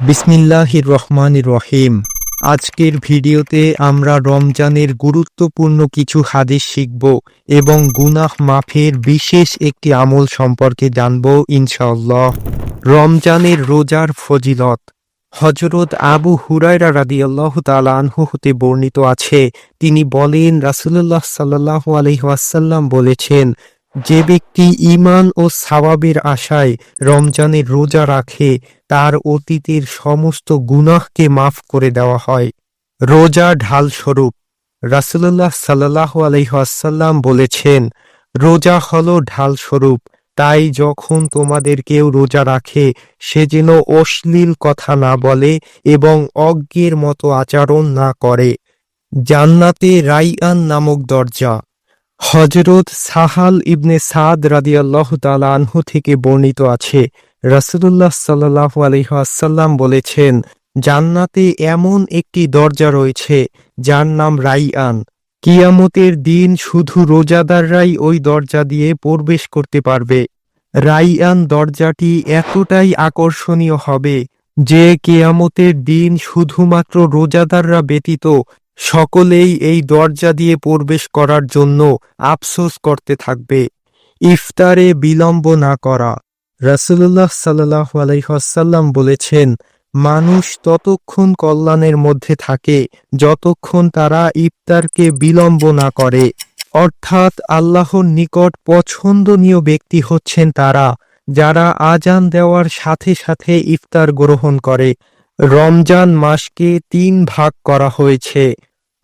বিসমিল্লাহির রহমানির রহিম। আজকের ভিডিওতে আমরা রমজানের গুরুত্বপূর্ণ কিছু হাদিস শিখব এবং গুনাহ মাফের বিশেষ একটি আমল সম্পর্কে জানব ইনশাল্লাহ রমজানের রোজার ফজিলত। হজরত আবু হুরায়রা রাদিয়াল্লাহু তাআলা আনহু হতে বর্ণিত আছে। তিনি বলেন, রাসূলুল্লাহ সাল্লাল্লাহু আলাইহি বলেছেন যে ব্যক্তি ঈমান ও সাওয়াবের আশায় রমজানের রোজা রাখে, তার অতীতের সমস্ত গুনাহকে মাফ করে দেওয়া হয়। রোজা ঢাল স্বরূপ রাসূলুল্লাহ সাল্লাল্লাহু আলাইহি ওয়াসাল্লাম বলেছেন, রোজা হল ঢাল স্বরূপ তাই যখন তোমাদের কেউ রোজা রাখে, সে যেন অশ্লীল কথা না বলে এবং অজ্ঞের মতো আচরণ না করে। জান্নাতে রাইয়ান নামক দরজা। হজরত সাহাল ইবনে সাদ রাদিয়াল্লাহ আনহু থেকে বর্ণিত আছে, রাসূলুল্লাহ সাল্লাল্লাহু আলাইহি বলেছেন, জান্নাতে এমন একটি দরজা রয়েছে, যার নাম রাইয়ান কিয়ামতের দিন শুধু রোজাদাররাই ওই দরজা দিয়ে প্রবেশ করতে পারবে। রাইয়ান দরজাটি এতটাই আকর্ষণীয় হবে যে কেয়ামতের দিন শুধুমাত্র রোজাদাররা ব্যতীত সকলেই এই দরজা দিয়ে প্রবেশ করার জন্য আফসোস করতে থাকবে। ইফতারে বিলম্ব না করা। রাসুল্লাহ সাল্লাহ আলাইহাল্লাম বলেছেন, মানুষ ততক্ষণ কল্যাণের মধ্যে থাকে, যতক্ষণ তারা ইফতারকে বিলম্ব না করে। অর্থাৎ আল্লাহর নিকট পছন্দনীয় ব্যক্তি হচ্ছেন তারা, যারা আজান দেওয়ার সাথে সাথে ইফতার গ্রহণ করে। রমজান মাসকে তিন ভাগ করা হয়েছে।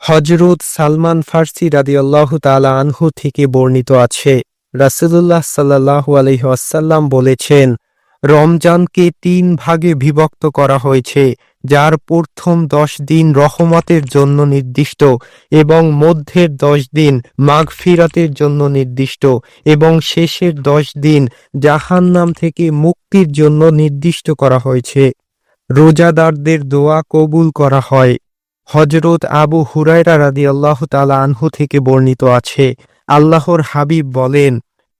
হজরত সালমান ফার্সি রাদিয়াল্লাহু তাআলা আনহু থেকে বর্ণিত আছে। রাসূলুল্লাহ সাল্লাল্লাহু আলাইহি ওয়াসাল্লাম বলেছেন, রমজানকে তিন ভাগে বিভক্ত করা হয়েছে, যার প্রথম দশ দিন রহমতের জন্য নির্দিষ্ট এবং মধ্যের দশ দিন মাগফিরাতের জন্য নির্দিষ্ট এবং শেষের দশ দিন জাহান্নাম থেকে মুক্তির জন্য নির্দিষ্ট করা হয়েছে। রোজাদারদের দোয়া কবুল করা হয়। হজরত আবু হুরায়রা রাদি আল্লাহ তালা আনহু থেকে বর্ণিত আছে, আল্লাহর হাবিব বলেন,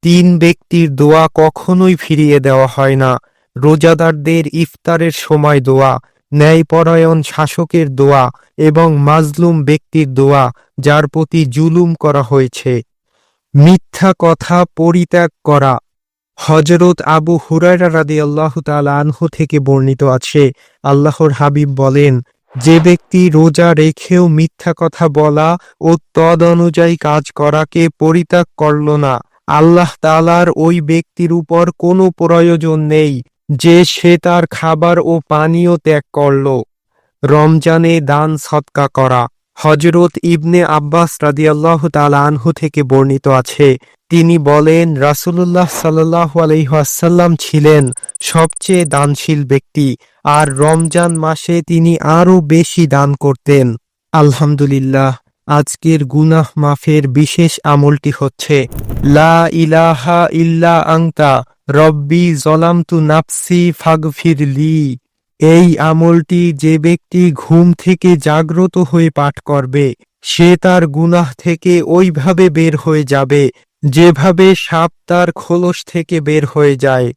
তিন ব্যক্তির দোয়া কখনোই ফিরিয়ে দেওয়া হয় না। রোজাদারদের ইফতারের সময় দোয়া, ন্যায়পরায়ণ শাসকের দোয়া এবং মাজলুম ব্যক্তির দোয়া, যার প্রতি জুলুম করা হয়েছে। মিথ্যা কথা পরিত্যাগ করা। হজরত আবু হুরায়রা রাদি আল্লাহ তালা আনহু থেকে বর্ণিত আছে, আল্লাহর হাবিব বলেন যে ব্যক্তি রোজা রেখেও মিথ্যা কথা বলা ও তদ অনুযায়ী কাজ করাকে পরিত্যাগ করল না, আল্লাহ তালার ওই ব্যক্তির উপর কোনো প্রয়োজন নেই যে সে তার খাবার ও পানীয় ত্যাগ করল। রমজানে দান সৎকা করা হজরত ইবনে আব্বাস রাদিয়াল্লাহ আনহু থেকে বর্ণিত আছে, তিনি বলেন, রাসূলুল্লাহ সাল্লাল্লাহু আলাইহি ছিলেন সবচেয়ে দানশীল ব্যক্তি, আর রমজান মাসে তিনি আরও বেশি দান করতেন। আলহামদুলিল্লাহ, আজকের গুনাহ মাফের বিশেষ আমলটি হচ্ছে, লা ইলাহা ইল্লা আংতা রব্বি জলামতু নাফসি ফাগফিরলি। এই আমলটি যে ব্যক্তি ঘুম থেকে জাগ্রত হয়ে পাঠ করবে, সে তার গুনাহ থেকে ওইভাবে বের হয়ে যাবে, যেভাবে সাপ তার খোলস থেকে বের হয়ে যায়।